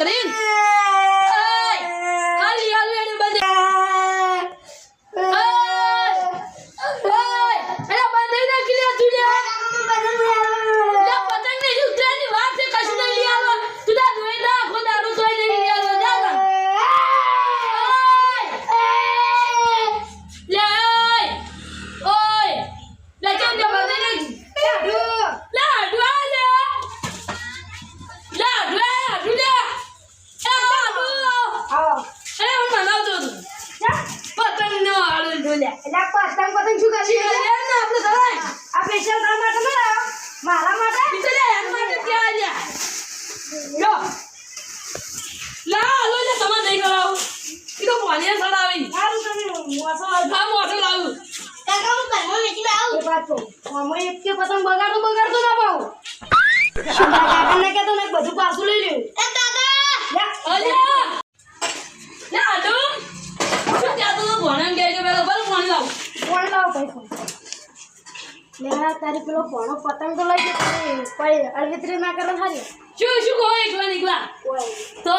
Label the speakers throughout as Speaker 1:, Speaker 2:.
Speaker 1: it in. કાકાને ને બધું પાછું લઈ લેવું
Speaker 2: અલ્યા. લે, હાડુ. શું ત્યાં તો ભણન પેલો ભલે ભોણ લાવું.
Speaker 1: ફોન લાવ ભાઈ ફોન તારી પેલો ભણો પતંગ તો લઈ ગયો કોઈ અળવિતરી ના કરે સારી
Speaker 2: શું શું કહો એકલા નીકળા તો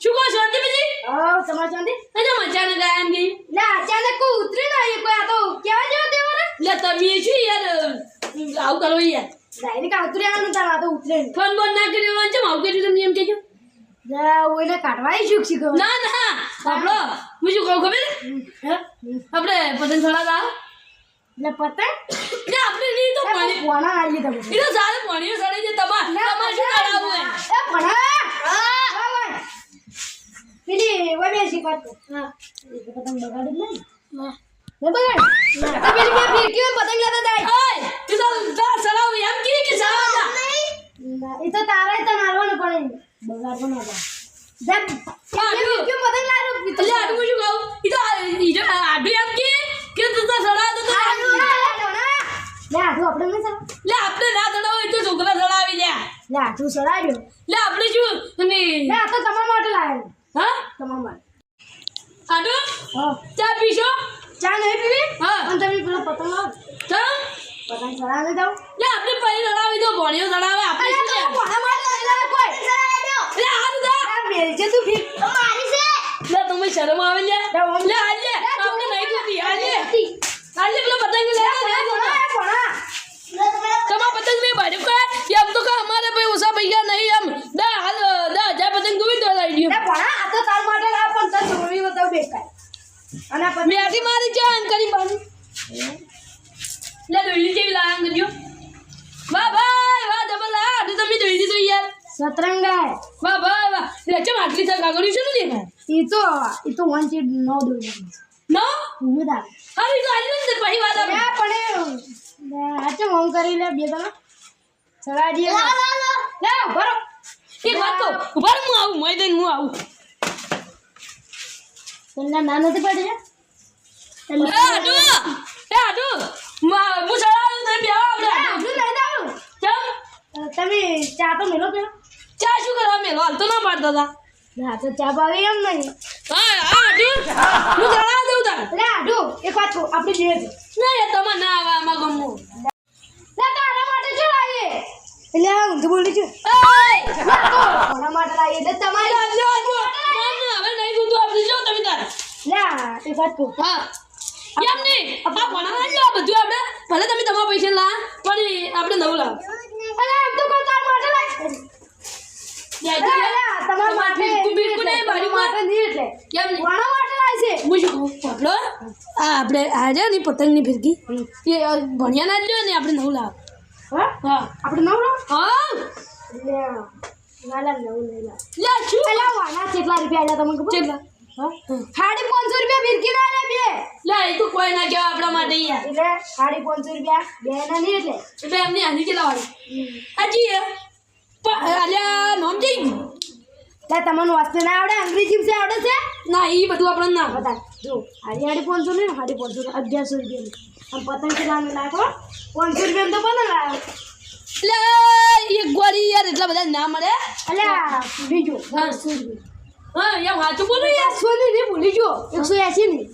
Speaker 2: શું કહો શાંતિ બીજી
Speaker 1: હા તમારે ચાંદી
Speaker 2: અરે મજા ને ગાય એમ ગઈ
Speaker 1: ના અચાનક કોઈ ઉતરી ના આવી કોઈ આ તો કેવા જેવા તેવા
Speaker 2: લે તમે શું યાર આવું કરો યાર
Speaker 1: ડાયરેક્ટ ઉતરી આવવાનું તાર આ તો ઉતરે
Speaker 2: ફોન બોન ના કર્યો હોય છે આવું કર્યું તમને એમ કહેજો.
Speaker 1: ઓઈને કાઢવાય શું શીખો
Speaker 2: ના ના આપણો હું શું કહું ખબર? આપણે પતંગ ચડાવતા
Speaker 1: એટલે પતંગ?
Speaker 2: ને આપણે નહીં તો પાણી
Speaker 1: આવી તમે
Speaker 2: એ તો સારું પાણીઓ સડે છે તમાર તમારે શું કરાવવું
Speaker 1: એ ભાઈ પેલી વડે શીખવાત હા. પતંગ બગાડી જ
Speaker 2: ના
Speaker 1: ને બગાડ તો પેલી બે ફિરકીઓ પતંગ લેતા જાય?
Speaker 2: ઓય તું તો જા સડાવ એમ કી કે
Speaker 1: એ તો તારા તને હાલવાનું પણ બગાડવો ના. પતંગ લાવ્યો?
Speaker 2: એટલે આડું શું કહું? ઈ તો આ- ઈ આડું એમ કે કે તું તો સડાવતો તો આડું.
Speaker 1: લે આઠું આપણે
Speaker 2: લે ના સડાવો એ તો છોકરા સડાવી લે.
Speaker 1: લે આઠું સરાડ્યું
Speaker 2: લે આપણે શું અને
Speaker 1: લે આ તો તમારા માટે લાવ્યો.
Speaker 2: હા?
Speaker 1: તમારા માટે.
Speaker 2: આડું
Speaker 1: હા.
Speaker 2: ચા પીશો
Speaker 1: ચા નહીં પીવી
Speaker 2: હા.
Speaker 1: અને તમે પેલો પતંગ લાવો
Speaker 2: ચા
Speaker 1: પતંગ ચડાવી દઉં?
Speaker 2: લે આપણે પહેલી ચડાવી દો ભણ્યો ચડાવે આપણે શું
Speaker 1: તો
Speaker 2: લે
Speaker 1: કોના માટે કોઈ ચડાવી દો
Speaker 2: લે હારું દા
Speaker 1: આ મેલજે તું ફીક મારી છે.
Speaker 2: લે તમે શરમ આવે લે.
Speaker 1: લે, આ
Speaker 2: લે આપણે નહીં જોતી આ
Speaker 1: લે.
Speaker 2: આ લે પેલો પતંગ લે
Speaker 1: લે ભણા?
Speaker 2: તમારા પતંગ નહીં ભાડે કે એમ તો કે અમારે ભાઈ ઉસા ભૈયા નહીં એમ. દા હાલ દા હજાર પતંગ જોઈ તો લઈ
Speaker 1: લ્યો. ભણા, આ તો તાર માટે લાવ પણ તાર છોકરી બતાવ બેકાર અને આ પતંગ
Speaker 2: મેથી મારી જાન કરી બાજુ લે દોઈલી જેવી લાયા કરજો વાહ ભાઈ વાહ ડબલ આ તો તમે દોઈલી તો યાર.
Speaker 1: સતરંગા
Speaker 2: વાહ ભાઈ વાહ. લે ચમ આટલી થા કાગળ્યું છે ને દેખાય?
Speaker 1: એ તો એ તો વન ચીડ ન દોઈ
Speaker 2: નો?
Speaker 1: ઉમેદાર
Speaker 2: હારી તો આલી ને પછી વાત
Speaker 1: લે
Speaker 2: આવે
Speaker 1: પણ હાચે હોમ કરી લે બે તમે ચડાડીએ લે બરો
Speaker 2: એક વાત કહું ઊભા હું આવું મોય દઈને હું આવું.
Speaker 1: તને ના નથી પડી.
Speaker 2: એ આડુ મા હું સડાવું તમે બે આપણે આડુ ચમ
Speaker 1: તમે ચા તો મેલો પેલો?
Speaker 2: ચા શું કરવા મેલો? હાલ તો ના પાડતા હતા
Speaker 1: ના તો ચા ભાવે એમ નહીં.
Speaker 2: હા હા આડુ હું સડાવ દઉં તાર.
Speaker 1: લે આડો એક વાત કહું આપણે જોઈએ
Speaker 2: ના યાર તમે ના આવે આમાં ગમવું.
Speaker 1: લે તારા માટે શું લાવીએ? એટલે આ ઊંધું બોલી છું! કોના માટે લાવીએ? એટલે તમારી.
Speaker 2: લે, લે, લે. મને હવે નહીં જોતું આપણે જો તમે તાર.
Speaker 1: લે એક વાત કહું.
Speaker 2: હા. એમ નહીં. આ ભણાવવા જ લો બધું આપણે. ભલે તમે તમારા પૈસા લા પણ આપણે નવું લાવ.
Speaker 1: તો કહું
Speaker 2: આપણો આ આપણે આ ને પતંગની ફિરકી. એ ભણ્યા ના લ્યો ને આપણે નવું લાવ.
Speaker 1: હા? આપણે નવ લાવ?
Speaker 2: હા.
Speaker 1: સાડી પાંચસો રૂપિયા ફિરકી ના લે બે.
Speaker 2: લે એ તો કોઈ ના કહેવાય આપણા માટે યાર
Speaker 1: એટલે સાડી પાંચસો રૂપિયા બે ના નહીં એટલે.
Speaker 2: એટલે એમની આની કેટલા વાળી? હાજી એ પણ અલ્યા નોમ જઈ ગયું.
Speaker 1: લે તમને વાંચતે ના આવડે? અંગ્રેજી છે આવડે છે?
Speaker 2: ના એ બધું આપણને ના
Speaker 1: બતા જો હાડી હાડી પાંચસો ને હાડી પાંચસો અગિયારસો રૂપિયા આમ પતંગ કેટલા નાખો. પાંચસો રૂપિયા તો પણ લાવ્યો?
Speaker 2: એટલે એક ગોળી યાર એટલા બધા ના મળે.
Speaker 1: અલ્યા બીજું. બસો રૂપિયા.
Speaker 2: હા યાર સાચું બોલું યાર.
Speaker 1: એકસો ની ભૂલી ગયો. એકસો એસી ની.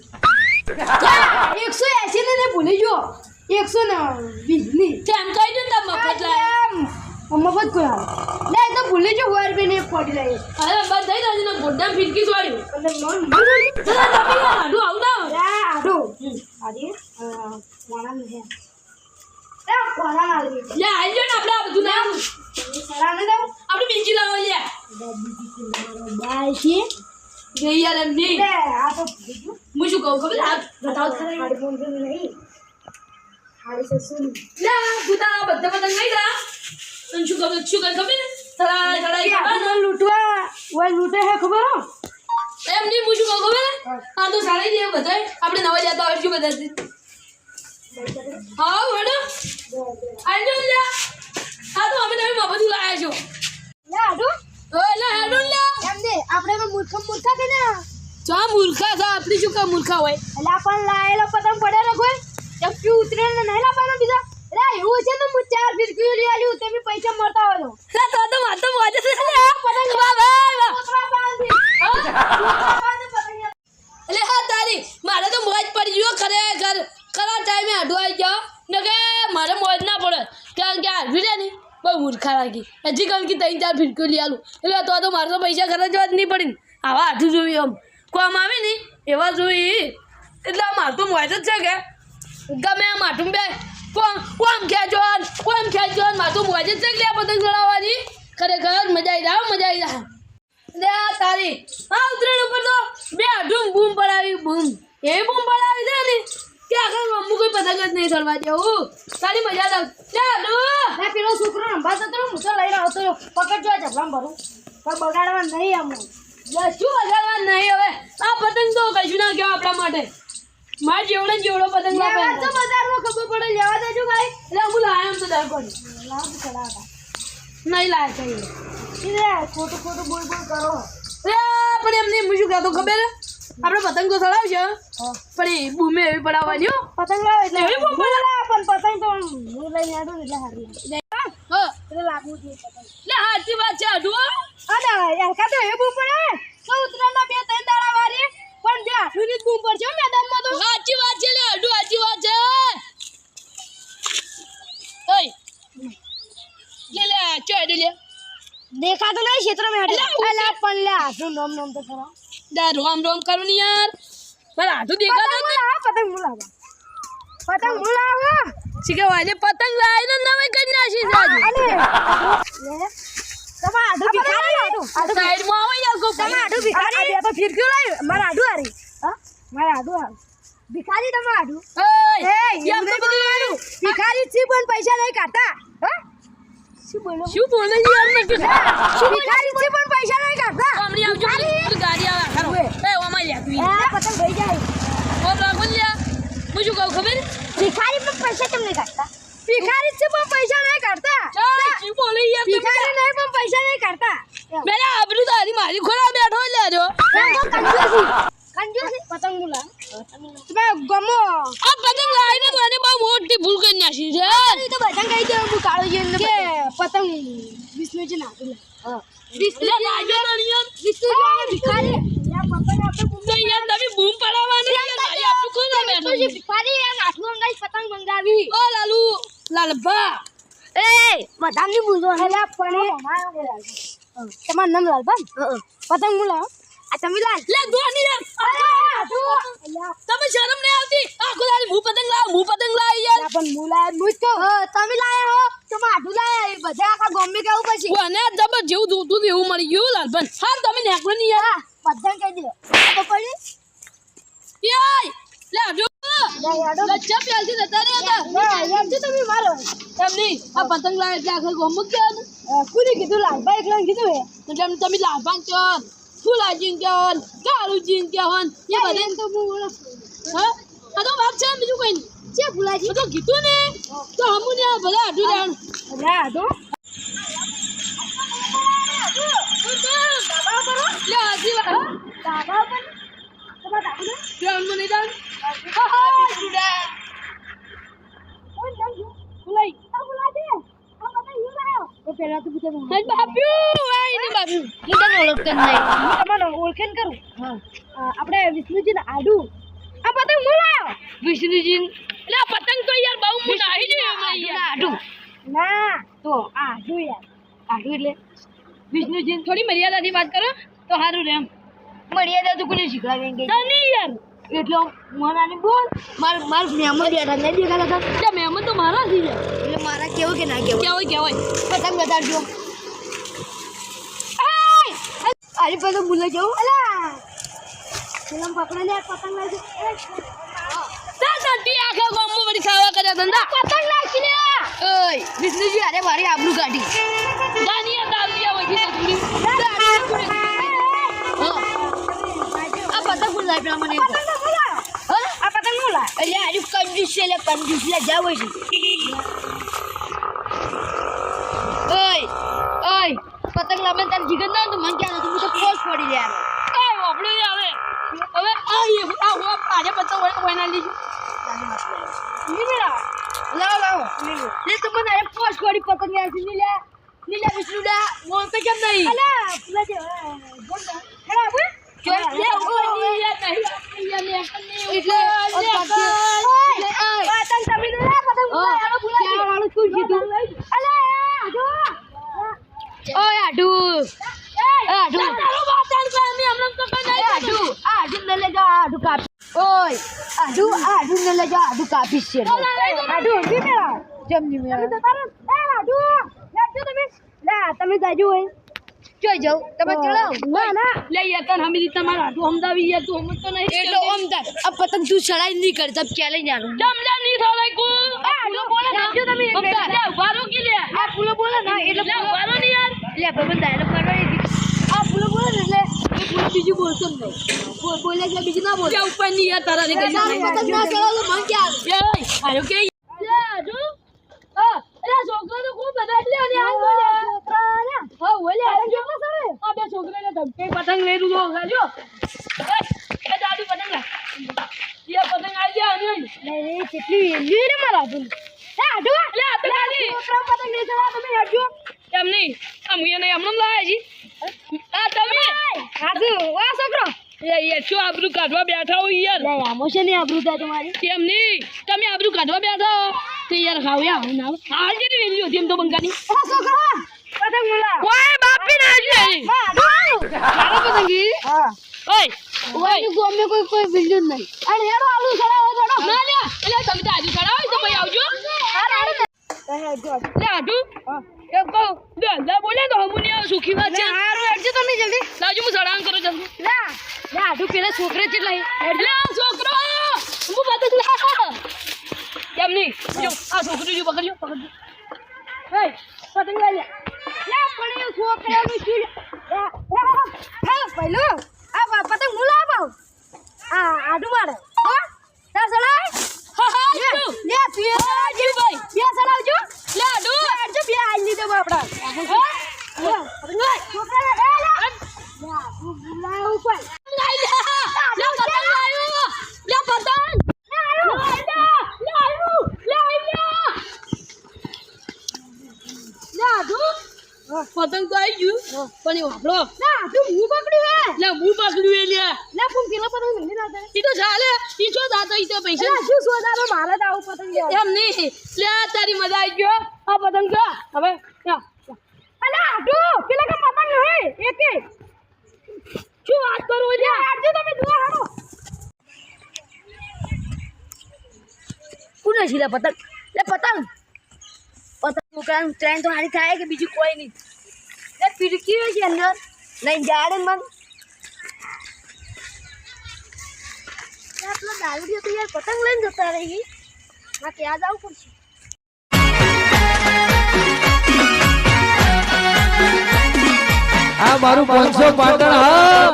Speaker 1: એકસો એસી ની ભૂલી જો એકસો ને વીસની
Speaker 2: તેમ કહી દે ને તમે મફત
Speaker 1: મફત કોઈ આવે લે એ તો ભૂલી જો વાર બી ને પડી રહી
Speaker 2: અરે બંધ થઈ ગયું ને ગોડા ફિરકી છોડ્યું
Speaker 1: અને મન મન
Speaker 2: ચલા તમે યાર આડું આવું ના
Speaker 1: રા આડો આડી વાણા ને એ વાણા આડી
Speaker 2: લે આવી જાઓ ને આપણે આ બધું ના
Speaker 1: સરા ને દઉં
Speaker 2: આપણે બીજી લાવો લે
Speaker 1: બાય છે
Speaker 2: ગઈ યાર એમ નહીં
Speaker 1: લે આ તો ભૂલી ગયું
Speaker 2: હું શું કહું ખબર આ બતાવો તો ખરા
Speaker 1: હાડી બોલ નહીં હાડી સસુન
Speaker 2: લે ગુતા બધા પતંગ લઈ જા અને શું ખબર? શું કરે ખબર? થરા
Speaker 1: કે આપણે લૂંટવા ઓય લૂંટે હે ખબર? હો
Speaker 2: એમ નહીં પૂછું કહું ખબર? આ તો સાડી દે બધા આપણે નવા જતા હોય શું હા મેડમ આજો લે હા તો અમે તમે મફત લાયા છો.
Speaker 1: લે આડો.
Speaker 2: ઓ લે હેડો લે.
Speaker 1: એમ દે આપણે મૂર્ખા મૂર્ખા કે ના.
Speaker 2: ચા મૂર્ખા આપણી શું કા મૂર્ખા હોય?
Speaker 1: એટલે આપણને લાયેલો પતંગ પડે ને કોઈ? એમ ક્યુ ઉતરે ને નહીં લાવવાનો બીજા? એટલે એવું છે તો હું ચાર ફિરકીઓ લઈ આવ્યું તે પૈસા મળતા હોય તો.
Speaker 2: લે તો મોજે છે. પતંગ એટલે હા તારી મારે તો મોજ પડી ગયો ખરેખર. ખરા ટાઈમે આડું આવી ગયો ને કે મારે મોજ ના પડે. કારણ કે આડું છે ને બહુ મૂર્ખા લાગી. હજી કારણ કે ત્રણ ચાર ફિરકીઓ લઈ આલું. એટલે તો તો મારે તો પૈસા ખર્ચવા જ નહીં પડી ને આવા આઠું જોયું આમ. કોમ આવે નહીં એવા જોઈ. એટલે મારે તો મોજ જ છે કે. ગમે આમ આઠું બે. કોમ કોમ ખેંચો કોમ ખેંચો તો મોજ જ છે પતંગ ચડાવવાની ખરેખર મજા આવી જાય મજા આવી જાય લે આ તારી. આ ઉતરેણ ઉપર તો બે અઢું બૂમ પડાવી બૂમ. એવી બૂમ પડાવી દે ને. કે આખા ગામમાં કોઈ પતંગ જ નહીં ચડવા દેવું તારી મજા લાગ લે અઢું.
Speaker 1: ના પેલો છોકરો રંભાતો તો હું તો લઈને આવતો રહ્યો. પકડ જો જબલામ ભરું. પણ બગાડવા નહીં આમ
Speaker 2: લે શું બગાડવા નહીં હવે? આ પતંગ તો કશું ના કહેવાય આપણા માટે. મારે જેવડો જેવડો પતંગ ના
Speaker 1: લેવા તો. બજારમાં ખબર પડે લેવા દેજો ભાઈ.
Speaker 2: એટલે હું લાયા એમ તો દર કોની
Speaker 1: લાવ ચડાવતા
Speaker 2: નહીં લાયા કઈ
Speaker 1: એટલે ખોટું ખોટું બોલ બોલ કરો.
Speaker 2: એ પણ એમને હું શું કહેતો ખબર? આપણે પતંગ તો ચડાવશે. પણ એ બૂમે એવી પડાવવાની
Speaker 1: પતંગ લાવે એટલે
Speaker 2: એવી બૂમ
Speaker 1: પડાવ. પણ પતંગ તો હું લઈને આડું એટલે હારી એટલે લાગવું જોઈએ પતંગ.
Speaker 2: લે સાચી વાત છે અઢું હા
Speaker 1: અને એલકા તો એ બૂમ પડે તો ઉતરાના બે ત્રણ દાડા વારી. પણ બે આઠુની જ બૂમ પડશે મેદાનમાં તો.
Speaker 2: સાચી વાત છે લે અડુ સાચી વાત છે. ઓય. લે લે ચો લે.
Speaker 1: દેખાતો નહીં ક્ષેત્રમાં હેઠે
Speaker 2: અલા,
Speaker 1: પણ લે આઠું નોમ નોમ તો કરો
Speaker 2: દા રોમ રોમ કરું ને યાર. મારા હાથું દેખાતો જ
Speaker 1: પતંગ મુલાવા પતંગ મુલાવા
Speaker 2: શી આજે પતંગ લાવીને નવે કરી નાખી
Speaker 1: લે. તમાર આડું ભિખારી આડું. આડું
Speaker 2: સાઈડમાં આવે યાર કોઈ
Speaker 1: તમે આડું ભિખારી. આ તો ફિરક્યું લાવ્યું મારા આડું હારી. હા? મારા આડું હારી. ભિખારી તમે આડું. એ
Speaker 2: એમ તો બધું
Speaker 1: આડું ભિખારી છે પણ પૈસા નહીં કાઢતા. હા? શું બોલો?
Speaker 2: શું બોલે યાર મેં કીધું
Speaker 1: ભિખારી છે પણ પૈસા નહીં કાઢતા.
Speaker 2: હમણાં આવજો. ગાડી આવે. ખરો એ ઓમાં લે
Speaker 1: આ પતંગ ભાઈ જાય.
Speaker 2: ઓમ રાખો હું શું કહું ખબર?
Speaker 1: ભિખારી પણ પૈસા કેમ નહીં કાઢતા? ભિખારી છે પણ પૈસા નહીં
Speaker 2: કરતા શું બોલી યાર
Speaker 1: ભિખારી નહીં પણ પૈસા નહીં કરતા
Speaker 2: મેરા આબરૂ તારી મારી ખોરા બેઠો લે જો
Speaker 1: કંજૂસી કંજૂસી પતંગ મુલા તમે ગમો?
Speaker 2: આ પતંગ લાવીને મને બહુ મોટી ભૂલ કરી નાખી છે.
Speaker 1: તો બધા કહી દે હું કાળો જઈને કે? પતંગ. વિષ્ણુજી નાખી લે હા
Speaker 2: એટલે લાજો નહીં યાર
Speaker 1: વિષ્ણુજી ભિખારી. યા પતંગ આપણે
Speaker 2: યાર તમે બૂમ પડાવવાની યાર મારી આબરૂ ખોરા બેઠો
Speaker 1: વિષ્ણુજી ભિખારી યાર આઠું અંગાઈ પતંગ મંગાવી.
Speaker 2: ઓ લાલુ લાલભા.
Speaker 1: એ બધાની બુજો હેલા પણ તમારું નામ લાલબન પતંગ મુલા આ તમે લાલ.
Speaker 2: લે દોની યાર તમે શરમ નહીં આવતી આખો દાડી હું પતંગ લાવ હું પતંગ લાવ યાર
Speaker 1: પણ મુલા મુજ તો તમે લાયા હો તમે આઠું લાયા એ બધા આખા ગોમ્બે કેવું પછી
Speaker 2: કોને જબર જેવું જોતું હતું એવું મળી ગયું લાલભન હા તમે નેકળો નહીં યાર
Speaker 1: બધા કહી દો આ તો પડી
Speaker 2: યાય લે આજો
Speaker 1: લે યાડો
Speaker 2: લચ્છા પ્યાલથી જતા રહ્યા હતા
Speaker 1: લે યાર તમે મારો
Speaker 2: એમ નહીં આ પતંગ લાવ એટલે આખો ગોમ ગયા ને
Speaker 1: કુની કીધું લાલભાઈ એકલો કીધું હે
Speaker 2: એટલે એમ તમે લાભાન ચોન ફૂલાજીન ચોન કાળુજીન ચોન એ
Speaker 1: યાર
Speaker 2: બધે
Speaker 1: એમ તો હું ઓળખું.
Speaker 2: હા આ તો વાત છે બીજું કઈ નહીં
Speaker 1: છે ફુલાજી
Speaker 2: મેં તો કીધું ને તો હમું ને ભલે આઢું લેવાનું
Speaker 1: લે આડો
Speaker 2: લે હાજી વાત હા
Speaker 1: દાદા પણ તમારા દાદુ ને
Speaker 2: ધ્યાન મને જાન હા હા જુડા
Speaker 1: કોણ જાણ છે ફુલાઈ આ ફુલાજી આ પતંગ યુ લાયો તો પહેલા તો બધા
Speaker 2: ઓળખ બાપ્યું આ
Speaker 1: તમને ઓળખેન કરું? હા. આપણે વિષ્ણુજી આડુ. આ પતંગ બોલા.
Speaker 2: વિષ્ણુજી એટલે આ પતંગ તો યાર બહુ
Speaker 1: મુ નાહી ને યાર. આડુ. ના તો આડુ યાર. આડુ એટલે. વિષ્ણુજીન
Speaker 2: થોડી મર્યાદાથી વાત કરો તો સારું રેમ
Speaker 1: મર્યાદા તો કોને શીખવાડી ગઈ
Speaker 2: તને યાર.
Speaker 1: એટલે મારાની બોલ. માર માર મહેમાન બેઠા નહીં દેખાતા હતા
Speaker 2: એટલે મહેમાન તો મારા થઈ જાય
Speaker 1: એટલે મારા કેવું કે ના કેવું?
Speaker 2: કેવાય કેવાય.
Speaker 1: પતંગ બતાડજો. અરે પતંગ ભૂલે જવું અલા! પકડે લે પતંગ લાવજો
Speaker 2: ખાવા કર્યા ધંધા
Speaker 1: પતંગ નાખી લે ઓય! વિષ્ણુજી અરે મારી આબરૂ કાઢી.
Speaker 2: દાનિયા દાનિયા વધી તો
Speaker 1: આ પતંગ ભૂલ લાવી પેલા મને કહો. હા? આ પતંગનું લાય એટલે આજુ કંજૂસ છે એટલે કંજૂસ લે જાવ છે ઓય ઓય પતંગ લાવે તાર જીગર ના હોય તો મને ક્યાં હું તો પોસ પડી લે આનો.
Speaker 2: કાઈ વાપડી જ આવે હવે આ એ આ હું આજે પત્તો વયના લીધી.
Speaker 1: નીમેલા લાવો લાવો. લે તો મને અરે પોસ પડી પતંગ યારની લે ની લે વિષ્ણુ દા
Speaker 2: મોન તો કેમ નહીં?
Speaker 1: અલા પેલા જે બોલ હેડા કાપી. છે આડુ ની મેળા તમે જાજો હોય જોઈ જાવ તમે ચડાવ. ના ના.
Speaker 2: લે યાર તને હમી તમારા હાથું સમજાવી યાર તું સમજતો નહીં
Speaker 1: એટલો અમદાર આ પતંગ તું ચડાઈ નહીં કર તબ ક્યાં લઈ જાનું
Speaker 2: જમજા નહીં થાય કુ
Speaker 1: આ ફૂલો બોલે ના જો તમે એક
Speaker 2: લે વારો કી લે?
Speaker 1: આ ફૂલો બોલે ના એટલે
Speaker 2: લે ઉભારો નહીં યાર.
Speaker 1: લે ભગવાન ડાયલોગ મારવાની આ ફૂલો બોલે ને એટલે એ ફૂલો બીજું બોલતો જ નહીં. બોલે છે બીજું ના બોલે.
Speaker 2: લે ઉપર નહીં યાર તારા ને કઈ
Speaker 1: પતંગ ના ચડાવ તો મને ક્યાં આવે?
Speaker 2: આયો કે શું આબરૂ કાઢવા બેઠા હો યાર?
Speaker 1: છે ને આબરૂ તમારી.
Speaker 2: એમ નહીં. તમે આબરૂ કાઢવા બેઠા યાર ખાવ હું ના હાલ જેની વેલ્યુ હતી એમ તો બંકાની
Speaker 1: આ છોકરો, પતંગ.
Speaker 2: ઓય બાપી ના છે મારો પતંગી
Speaker 1: હા.
Speaker 2: ઓય ઓય.
Speaker 1: ઓયની ગોમે કોઈ કોઈ નહીં. અરે હેડો આલુ ચડાવો ચડો.
Speaker 2: ના લે એટલે તમે તો આજુ ચડાવો તો ભાઈ આવજો. લે એ લે લે બોલે તો હમું સુખી વાત છે.
Speaker 1: હારું, હેડજો તમે જલ્દી.
Speaker 2: લાવજો હું સડાન કરું જલ્દી
Speaker 1: લે, પેલા છોકરે જ લઈ.
Speaker 2: એટલે આ છોકરો હું લા કેમ નહીં જો આ છોકરી જો પકડજો પકડજો
Speaker 1: હે, પતંગ લઈ લે. પણ એ છોકરાનું શું હે, પહેલો આ બા પતંગ હું લાવો. આ આડું મારે. હો? તાર ચડાય?
Speaker 2: હા હા
Speaker 1: લે, પીએ જી.
Speaker 2: ભાઈ
Speaker 1: બે ચડાવજો.
Speaker 2: લે
Speaker 1: લે, હેડજો, બે આલી લીધો પતંગ લઈ. છોકરાને, લે, લે. આ બોલાવું કોઈ.
Speaker 2: લાઈ લે લે પતંગ લાવ્યો લે પતંગ
Speaker 1: લે, આડું.
Speaker 2: લાઈ લે લે આવ્યું લાઈ લે લે આટુ પતંગ તો આવી ગયું. પણ એ વાપરો
Speaker 1: ના તું હું પકડ્યું હે.
Speaker 2: લે હું પકડ્યું એ લે.
Speaker 1: લે, પણ પેલો પતંગ નહીં લાવતા.
Speaker 2: ઈ તો ચાલે. ઈ જો દાતો ઈ તો પૈસા.
Speaker 1: શું સોદાનો મારે જ આવું પતંગ.
Speaker 2: એમ નહીં. લે તારી મજા આવી ગયો. આ પતંગ જો. હવે.
Speaker 1: અલે આટુ પેલા કે પતંગ નહીં એકે
Speaker 2: શું વાત કરું
Speaker 1: લે આટુ તમે જો હાડો કોને છે પતંગ? લે પતંગ. પતંગ છોકરાનું ટ્રેન તો હારી થાય કે બીજું કોઈ નહીં. ફિરકી હોય છે અંદર લઈને જાડે મન આપણો દારૂડિયો તો યાર પતંગ લઈને જતા રહી હા ત્યાં જ આવવું પડશે
Speaker 3: આ મારું પાંચસો પાટણ હા